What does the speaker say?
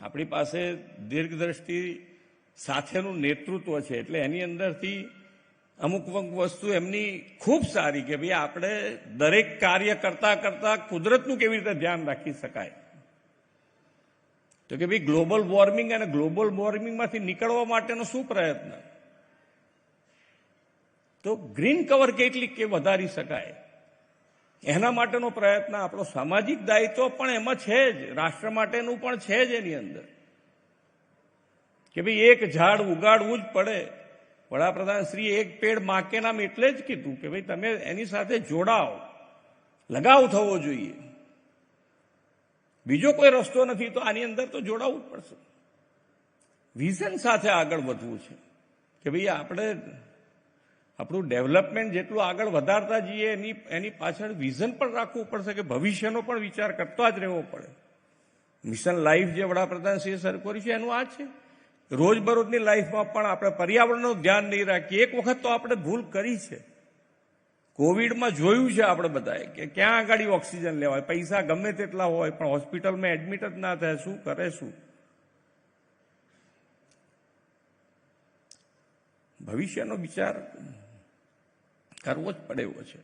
આપણી પાસે દીર્ઘદ્રષ્ટિ સાથેનું નેતૃત્વ છે, એટલે એની અંદરથી અમુક અમુક વસ્તુ એમની ખૂબ સારી કે ભાઈ આપણે દરેક કાર્ય કરતા કરતા કુદરતનું કેવી રીતે ધ્યાન રાખી શકાય? તો કે ભાઈ ગ્લોબલ વોર્મિંગ અને ગ્લોબલ વોર્મિંગમાંથી નીકળવા માટેનો શું પ્રયત્ન? તો ગ્રીન કવર કેટલી કે વધારી શકાય? એના માટેનો પ્રયત્ન આપણો સામાજિક દાયિત્વ પણ એમાં છે જ. રાષ્ટ્ર માટેનું પણ છે જ એની અંદર. કે ભાઈ એક ઝાડ ઉગાડવું જ પડે. વડાપ્રધાન શ્રી એક પેડ માકે નામ એટલે જ કીધું કે ભાઈ તમે એની સાથે જોડાઓ. લગાવ થવો જોઈએ. બીજો કોઈ રસ્તો નથી તો આની અંદર તો જોડાવવું જ પડશે. વિઝન સાથે આગળ વધવું છે. કે ભાઈ આપણે આપણું ડેવલપમેન્ટ જેટલું આગળ વધારતા જઈએ, એની એની પાછળ વિઝન પણ રાખવું પડશે કે ભવિષ્યનો પણ વિચાર કરતા જ રહેવો પડે. મિશન લાઈફ જે વડાપ્રધાન શ્રી શરૂ કર્યું છે, એનું આ છે. રોજબરોજની લાઈફમાં પણ આપણે પર્યાવરણનું ધ્યાન નહીં રાખીએ. એક વખત તો આપણે ભૂલ કરી છે. કોવિડમાં જોયું છે આપણે બધાએ કે ક્યાં આગળ ઓક્સિજન લેવાય? પૈસા ગમે તેટલા હોય, પણ હોસ્પિટલમાં એડમિટ જ ના થાય, શું કરે શું? ભવિષ્યનો વિચાર કરવો જ પડે એવો છે.